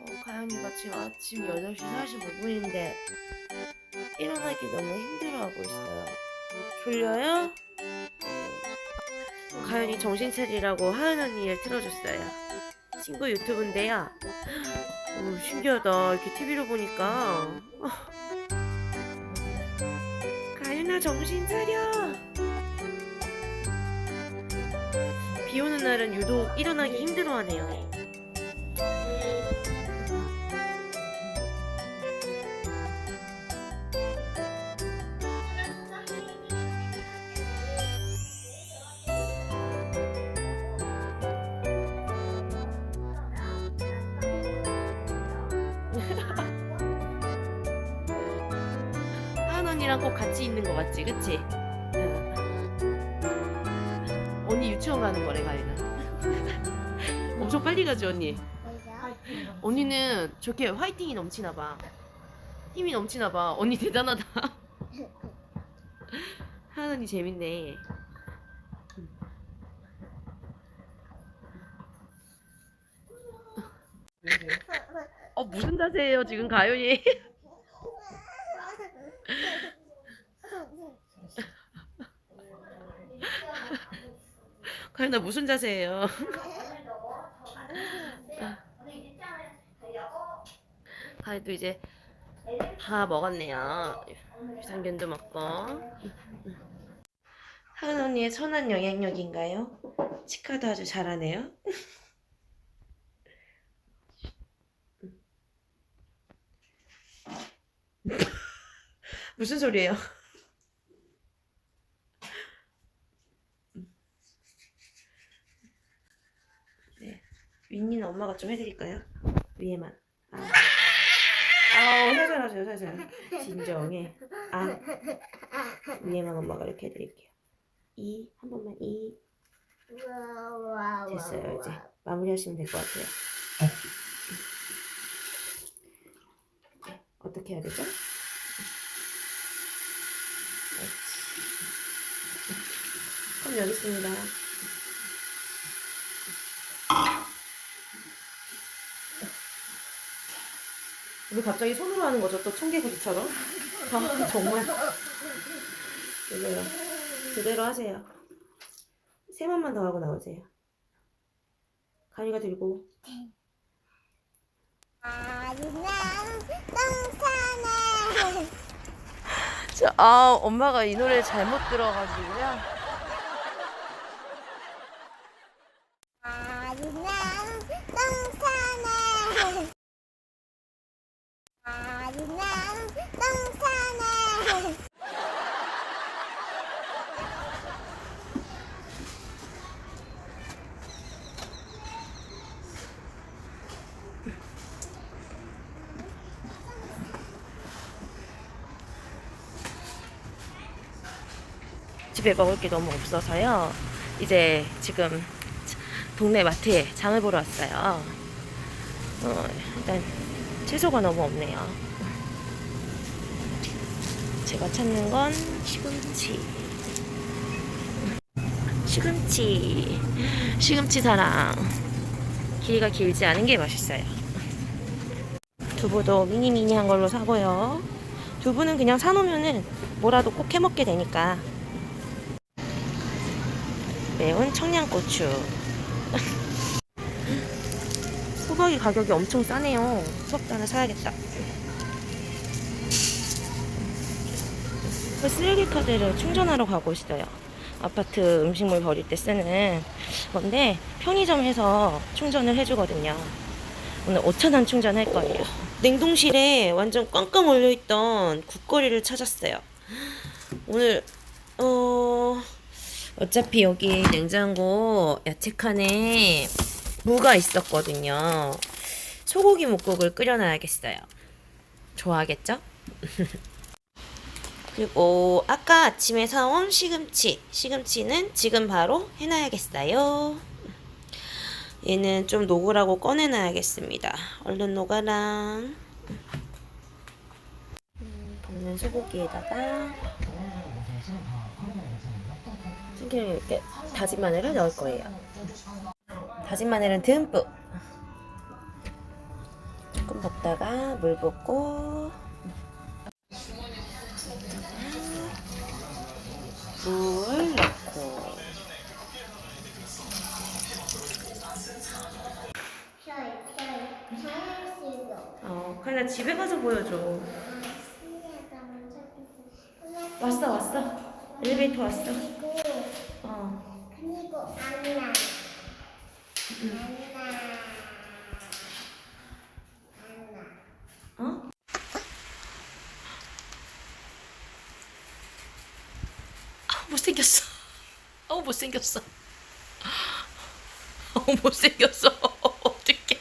어, 가연이가 지금 아침 8시 45분인데 일어나기 너무 힘들어하고 있어요. 졸려요? 어, 가연이 정신 차리라고 하은 언니를 틀어줬어요. 친구 유튜브인데요. 오, 신기하다. 이렇게 TV로 보니까. 어. 가연아 정신 차려. 비 오는 날은 유독 일어나기 힘들어 하네요. 유치원 가는 거래, 가연아. 엄청 빨리 가지, 언니. 언니는 저렇게 화이팅이 넘치나 봐. 힘이 넘치나 봐. 언니 대단하다. 하은 언니 재밌네. 어 무슨 자세예요 지금 가연이? 가연아 무슨 자세예요? 가연도 이제 다 먹었네요. 유산균도 먹고. 하은 언니의 선한 영향력인가요? 치과도 아주 잘하네요. 무슨 소리예요? 네. 윈니는 엄마가 좀 해드릴까요? 위에만. 아. 아우, 살살 하세요, 살살. 진정해. 아. 위에만 엄마가 이렇게 해드릴게요. 이, 한 번만 이. 됐어요, 이제. 마무리하시면 될 것 같아요. 네, 어떻게 해야 되죠? 그럼 여기 있습니다. 왜 갑자기 손으로 하는 거죠? 또 청개구리처럼? 아, 정말. 그래요. 그대로 하세요. 세 번만 더 하고 나오세요. 가위가 들고. 저, 아, 엄마가 이 노래 잘못 들어가지고요. 집에 먹을 게 너무 없어서요. 이제 지금 동네 마트에 장을 보러 왔어요. 어, 일단 채소가 너무 없네요. 제가 찾는 건 시금치. 시금치. 시금치 사랑. 길이가 길지 않은 게 맛있어요. 두부도 미니미니한 걸로 사고요. 두부는 그냥 사놓으면은 뭐라도 꼭 해먹게 되니까 매운 청양고추. 호박이 가격이 엄청 싸네요. 호박도 하나 사야겠다. 그 쓰레기 카드를 충전하러 가고 있어요. 아파트 음식물 버릴 때 쓰는 건데 편의점에서 충전을 해주거든요. 오늘 5,000원 충전할 거예요. 냉동실에 완전 꽝꽝 얼려있던 국거리를 찾았어요. 오늘 어 어차피 여기 냉장고 야채 칸에 무가 있었거든요. 소고기 묵국을 끓여놔야겠어요. 좋아하겠죠? 그리고 아까 아침에 사온 시금치. 시금치는 지금 바로 해놔야겠어요. 얘는 좀 녹으라고 꺼내놔야겠습니다. 얼른 녹아라. 음, 볶는 소고기에다가 참기름 이렇게 다진 마늘을 넣을 거예요. 다진 마늘은 듬뿍. 조금 뒀다가 물 붓고 물 넣고. 어 카이나 집에 가서 보여줘. 왔어 왔어 엘리베이터 왔어 어 그리고 안나. 안나. 안나. 어? 아, 못생겼어. 어우, 못생겼어. 어우, 못생겼어. 어떡해.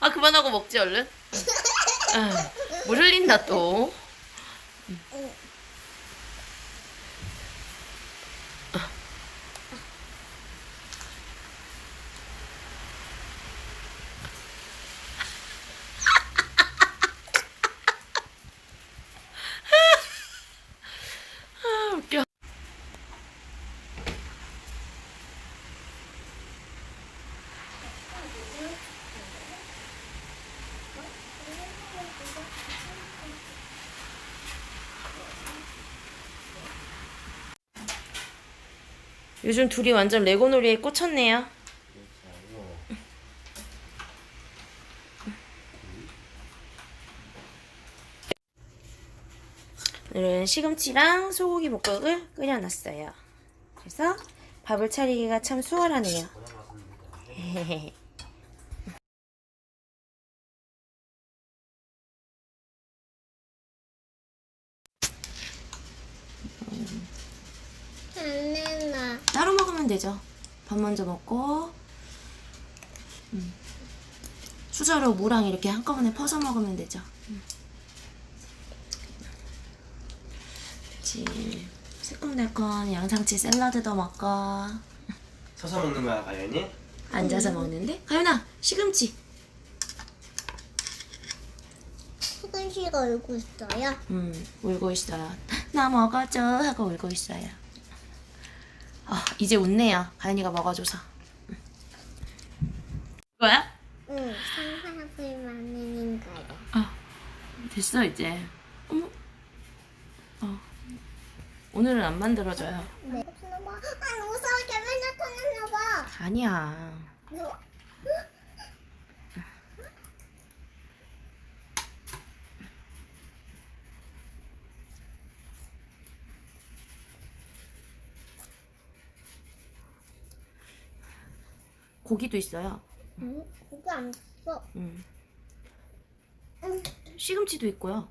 아, 그만하고 먹지, 얼른. 아, 물 흘린다, 또. 아, 웃겨. 요즘 둘이 완전 레고놀이에 꽂혔네요. 오늘은 시금치랑 소고기 볶음을 끓여놨어요. 그래서 밥을 차리기가 참 수월하네요. 따로 먹으면 되죠. 밥 먼저 먹고 음. 수저로 무랑 이렇게 한꺼번에 퍼서 먹으면 되죠. 음. 그치. 새콤달콤 양상치 샐러드도 먹고 서서 먹는 거야 가연이? 앉아서 먹는데 가윤아 시금치 수근 씨가 울고 있어요. 음 울고 있어요 나 먹어줘 하고 울고 있어요 아 이제 웃네요 가윤이가 먹어줘서 음. 이거야? 응, 상상하고 많은 거야. 아 됐어 이제 어머 어 오늘은 안 만들어줘요 네. 봐. 아, 무서워. 개만 나타났나 봐. 아니야 무 고기도 있어요 응? 이거 안 써. 음 응. 시금치도 있고요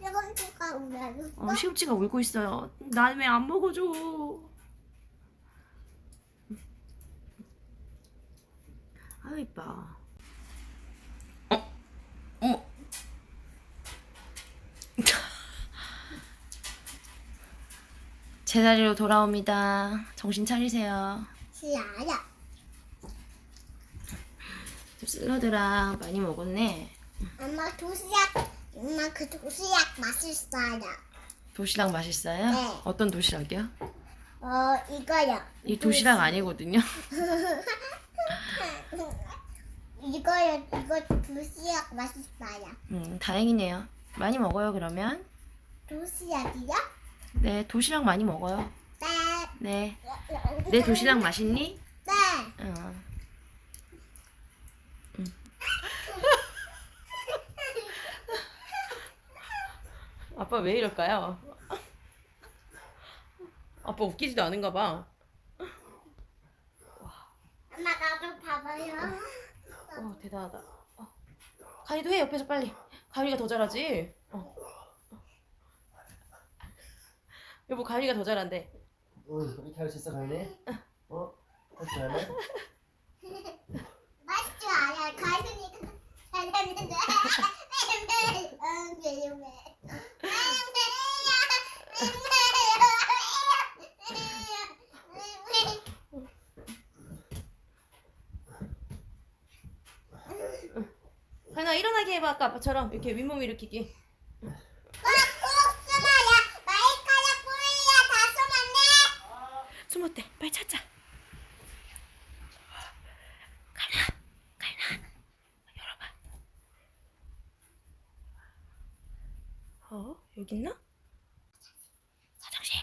이건 누가 울어요? 어, 시금치가 울고 있어요 난 왜 안 먹어줘 아유 이뻐 어? 어머 제자리로 돌아옵니다 정신 차리세요 시야 야. 샐러드랑 많이 먹었네 엄마 도시락. 엄마 그 도시락 맛있어요. 도시락 맛있어요? 네. 어떤 도시락이요? 어 이거요. 이 도시락 아니거든요 이거요. 이거 도시락 맛있어요. 음 다행이네요 많이 먹어요 그러면 도시락이요? 네 도시락 많이 먹어요 네. 네 내 도시락 맛있니? 네. 어. 아빠 왜 이럴까요? 아빠 웃기지도 않은가 봐. 엄마 나도 봐봐요. 어, 대단하다. 어. 가희도 해 옆에서 빨리. 가희가 더 잘하지. 어. 여보 가희가 더 잘한대. 응 이렇게 할 수 있어 가연이? 어? 할줄 알아? 맛있지 않아요. 가슴이 잘했는데. 응. 지연아 일어나게 해봐 아까 아빠처럼. 이렇게 윗몸 일으키기 숨었대. 빨리 찾자. 갈라 갈라. 열어봐. 어? 여기 있나? 화장실.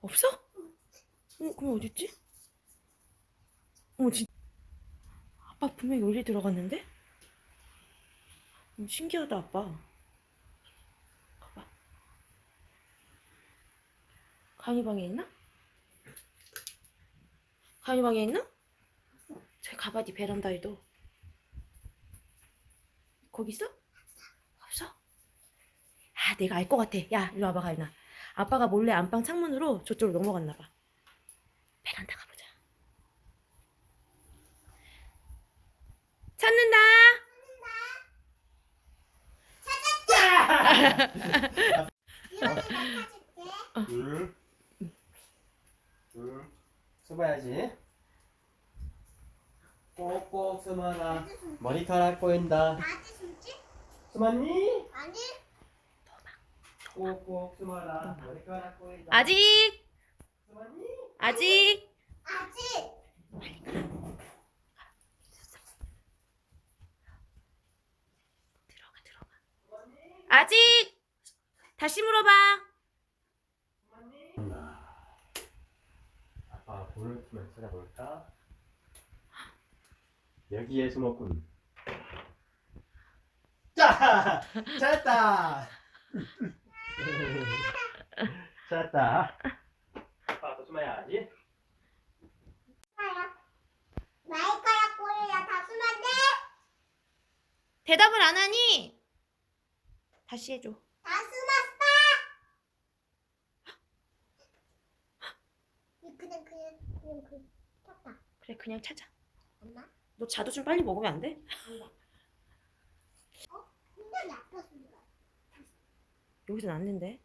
없어? 어, 그럼 어딨지? 어머 진 아빠 분명 여기 들어갔는데? 음, 신기하다, 아빠. 가봐. 강의방에 있나? 강의방에 있나? 저 가봐, 니 베란다에도. 거기 있어? 없어? 아, 내가 알 것 같아. 야, 이리 와봐, 가인아. 아빠가 몰래 안방 창문으로 저쪽으로 넘어갔나 봐. 베란다 가보 찾는다. 닦아줄게. 둘. 둘. 숨어야지. 꼭꼭 숨어라. 머리카락 보인다. 숨지? 숨었니? 아니. 꼭꼭 숨어라. 머리카락 보인다. 아직, 숨었니? 아직. 아직. 들어가, 들어가. 아직. 다시 물어봐. 아빠 볼을 좀 찾아볼까? 여기에 숨었군. 자, 찾았다. 찾았다. 아빠 더 숨어야지. 나야. 나이가야 꼬리야 다 숨었네. 대답을 안 하니? 다시 해줘. 다 숨었어. 그냥 그냥 그냥 그 탔다. 그래, 그냥 찾아. 엄마. 너 자두 좀 빨리 먹으면 안 돼? 분명히 아파 소리가. 여기서 났는데.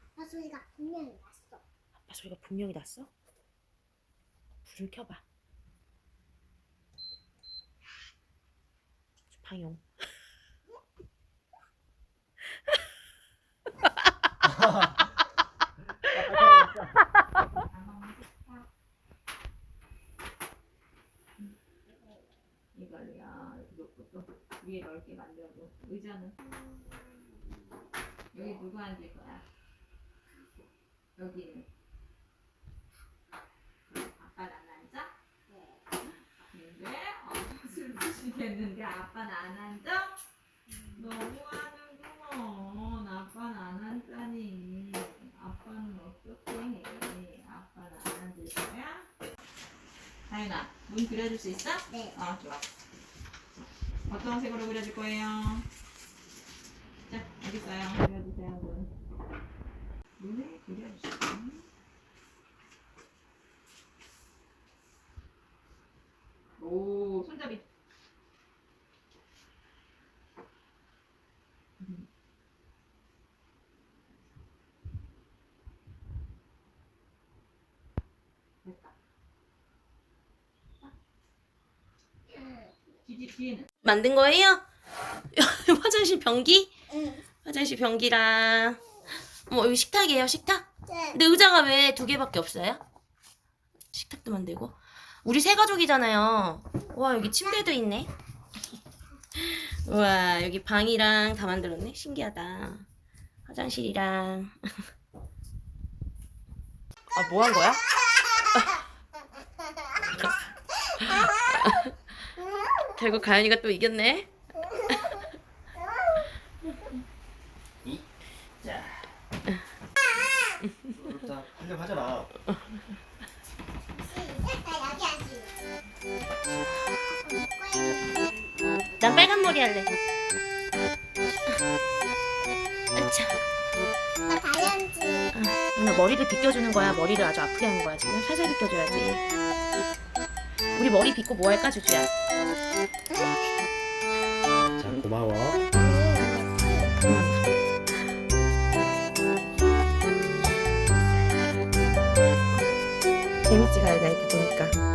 아파 소리가 분명히 났어. 아빠 소리가 분명히 났어? 불을 켜봐. 방용. 이걸로요. 이렇게 놓고 또 위에 넓게 만들고 의자는 여기 누구 앉을 거야? 여기는 아빠는 안 앉아? 근데 어, 술 드시겠는데 아빠는 안 앉아? 너무하는구먼 아빠는 안 앉다니 아빠는 어떻게 해 아빠는 안 앉을 거야? 다윤아 문 그려줄 수 있어? 네. 아 좋아. 어떤 색으로 그려줄 거예요? 자 여기 있어요. 그려주세요 문. 문을 그려주세요. 오 손잡이. 음. 됐다. 뒤 만든 거예요? 화장실 변기? 응. 화장실 변기랑 뭐 여기 식탁이에요 식탁? 네. 근데 의자가 왜 두 개밖에 없어요? 식탁도 만들고 우리 세 가족이잖아요 와 여기 침대도 있네 우와 여기 방이랑 다 만들었네 신기하다 화장실이랑 아 뭐 한 거야? 결국 가연이가 또 이겼네 자. 자, 한점 하잖아. 나 여기 앉지. 난 빨간 머리 할래 아차 나 다이언지. 아, 나 머리를 빗겨주는 거야. 머리를 아주 아프게 하는 거야. 지금 살살 빗겨줘야지. 우리 머리 빗고 뭐 할까, 주주야? 자, 고마워. 재밌지, 가연아, 이렇게 보니까.